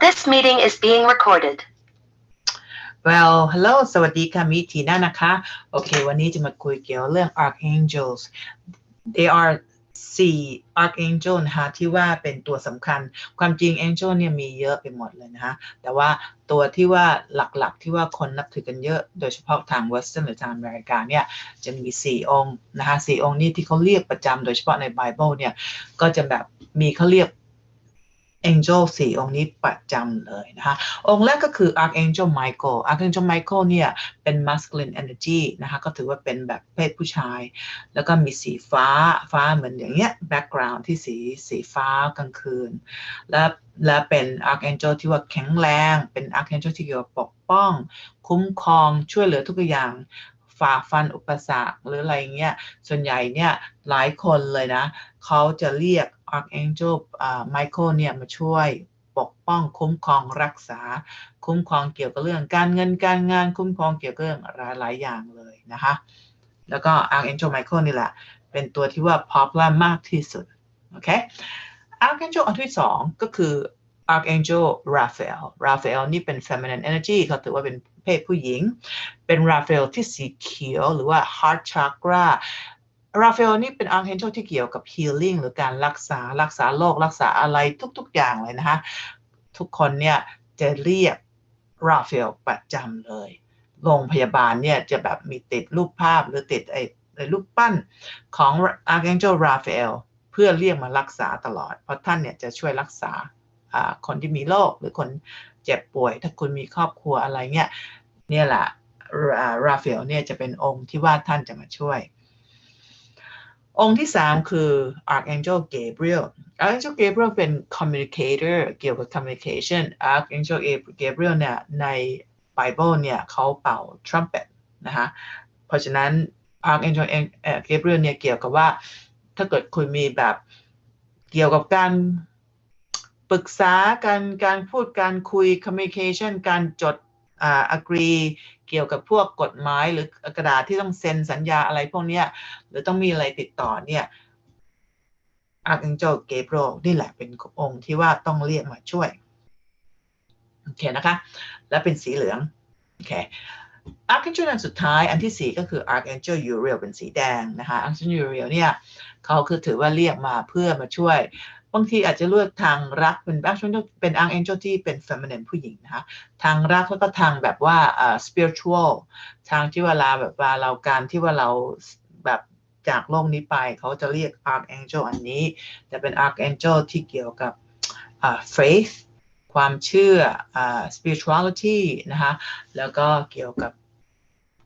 This meeting is being recorded. Well hello สวัสดีค่ะมิทีน่านะคะ โอเค วันนี้จะมาคุยเกี่ยวเรื่อง archangels they are สี่ archangel นะคะที่ว่าเป็นตัวสำคัญ ความจริง angel เนี่ยมีเยอะไปหมดเลยนะคะ แต่ว่าตัวที่ว่าหลักๆที่ว่าคนนับถือกันเยอะ โดยเฉพาะทาง western หรือทางอเมริกาเนี่ย จะมี 4 องค์นะคะสี่องค์นี้ที่เขาเรียกประจำโดยเฉพาะใน Bible เนี่ย ก็จะแบบมีเขาเรียก angel สี่องค์นี้ประจำเลยนะคะ องค์แรกก็คือ archangel Michael archangel Michael เนี่ยเป็น masculine energy นะคะก็ถือว่าเป็นแบบเพศผู้ชาย แล้วก็มีสีฟ้าฟ้าเหมือนอย่างเงี้ย background ที่สีสีฟ้ากลางคืน และและเป็น archangel ที่ว่าแข็งแรง เป็น archangel ที่เกี่ยวกับปกป้อง คุ้มครองช่วยเหลือทุกอย่างฝ่าฟันอุปสรรคหรืออะไรเงี้ยส่วนใหญ่เนี่ยหลายคนเลยนะเขาจะเรียก Archangel อ่า Michael เนี่ยมาช่วยปกป้องคุ้มครองรักษา คุ้มครองเกี่ยวกับเรื่องการเงินการงานคุ้มครองเกี่ยวกับเรื่องหลายหลายๆอย่างเลยนะคะแล้วก็ Archangel Michael นี่แหละ เป็นตัวที่ว่า popular มากที่สุด โอเค Archangel อันที่สองก็คือ Archangel Raphael Raphael นี่เป็น feminine energy เขาถือว่าเป็นเพศผู้หญิง เป็น Raphael ที่สีเขียวหรือว่า heart chakra ราฟาเอลนี่เป็น archangel ที่เกี่ยวกับ healing หรือการรักษารักษาโรครักษาอะไรทุก ๆ อย่างเลยนะคะ ทุกคนเนี่ยจะเรียกราฟาเอลประจำเลย โรงพยาบาลเนี่ยจะแบบมีติดรูปภาพหรือติดไอ้ไอ้รูปปั้นของ archangel Raphael เพื่อเรียกมารักษาตลอด เพราะท่านเนี่ยจะช่วยรักษาอ่าคนที่มีโรคหรือคนเจ็บป่วย ถ้าคุณมีครอบครัวอะไรเนี่ยเนี่ยแหละราฟาเอลเนี่ยจะเป็นองค์ที่ว่าท่านจะมาช่วย องค์ที่3คือ Archangel Gabriel Archangel Gabriel เป็น communicator เกี่ยวกับ communication Archangel Gabriel เนี่ยใน Bible เนี่ยเขาเป่า trumpet นะคะเพราะฉะนั้น Archangel Gabriel เนี่ยเกี่ยวกับว่า ถ้าเกิดคุณมีแบบเกี่ยวกับการปรึกษาการการพูดการคุย communication การจด agree เกี่ยวกับพวกกฎหมายหรือกระดาษที่ต้องเซ็นสัญญาอะไรพวกเนี้ยหรือต้องมีอะไรติดต่อเนี่ย Archangel Gabriel นี่แหละเป็นองค์ที่ว่าต้องเรียกมาช่วยโอเคนะคะ และเป็นสีเหลืองโอเค Archangel อันสุดท้ายอันที่สี่ก็คือ Archangel Uriel เป็นสีแดงนะคะ Archangel Uriel เนี่ยเขาคือถือว่าเรียกมาเพื่อมาช่วย บางทีอาจจะเลือกทางรักเป็น Archangel เป็น Archangel ที่เป็น feminine ผู้หญิงนะคะทางรักแล้วก็ทางแบบว่าอ่า spiritual ทางที่เวลาแบบว่าเราการที่ว่าเราแบบจากโลกนี้ไปเขาจะเรียก archangel อันนี้ แต่เป็น archangel ที่เกี่ยวกับอ่า faith ความเชื่ออ่า spirituality นะคะแล้วก็เกี่ยวกับ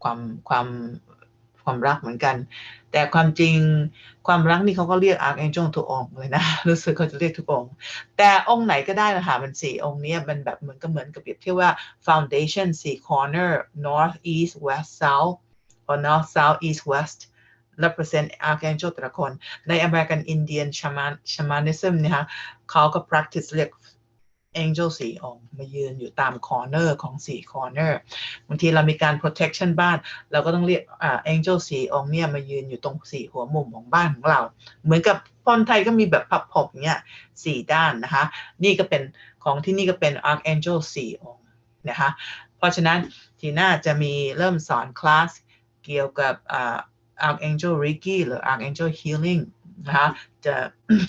ความความ ความรักเหมือนกัน แต่ความจริงความรักนี่เขาก็เรียก archangel ทุกองเลยนะรู้สึกเขาจะเรียกทุกองแต่องค์ไหนก็ได้นะคะมันสี่องค์เนี้ยมันแบบเหมือนก็เหมือนกับเปรียบเทียบว่า foundation สี่ corner north east west south or north south east west represent archangel แต่ละคน ใน American Indian shaman shamanism เนี่ยฮะเขาก็ practice เรียก angel สี่องค์มายืนอยู่ตาม corner ของสี่ corner บางทีเรามีการ protection บ้าน เราก็ต้องเรียกอ่า angel สี่องค์เนี่ยมายืนอยู่ตรงสี่หัวมุมของบ้านของเรา เหมือนกับคนไทยก็มีแบบพับผมเนี่ยสี่ด้านนะคะ นี่ก็เป็นของที่นี่ก็เป็น archangel สี่องค์นะคะ เพราะฉะนั้นทีน้าจะมีเริ่มสอนคลาสเกี่ยวกับอ่า archangel reiki หรือ archangel healing นะคะจะ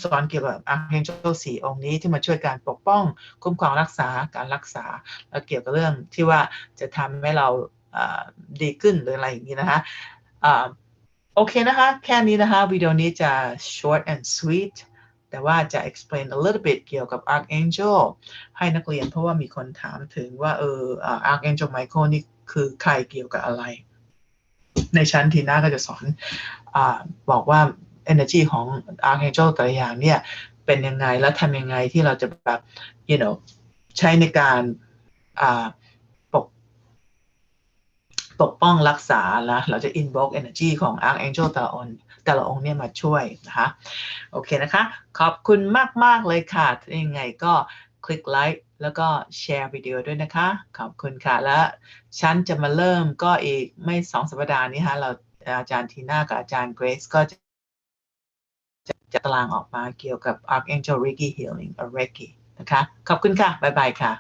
สอนเกี่ยวกับ archangel สี่องค์นี้ที่มาช่วยการปกป้องคุ้มครองรักษาการรักษาแล้วเกี่ยวกับเรื่องที่ว่าจะทำให้เราดีขึ้นหรืออะไรอย่างนี้นะคะอ่าโอเคนะคะ แค่นี้นะคะวิดีโอนี้จะ short and sweet แต่ว่าจะ explain a little bit เกี่ยวกับ archangel ให้นักเรียนเพราะว่ามีคนถามถึงว่าเอออ่า archangel Michael นี่คือใครเกี่ยวกับอะไร ในชั้นทีน้าก็จะสอนอบอกว่า energy ของ archangel แต่ละอย่างเนี่ย เป็นยังไงแล้วทำยังไงที่เราจะแบบ you know ใช้ในการอ่าปกปกป้องรักษาแล้วเราจะ invoke energy ของ archangel แต่ละองค์แต่ละองค์เนี่ยมาช่วยนะคะโอเคนะคะ ขอบคุณมาก ๆ เลยค่ะยังไงก็คลิกไลค์แล้วก็แชร์วิดีโอด้วยนะคะ ขอบคุณค่ะ แล้วฉันจะมาเริ่มก็อีกไม่สองสัปดาห์นี้ฮะเราอาจารย์ทีน่ากับอาจารย์เกรซก็จะ จะตารางออกมาเกี่ยวกับ Archangel Reiki Healing หรือ Reiki นะคะ ขอบคุณค่ะ บ๊ายบายค่ะ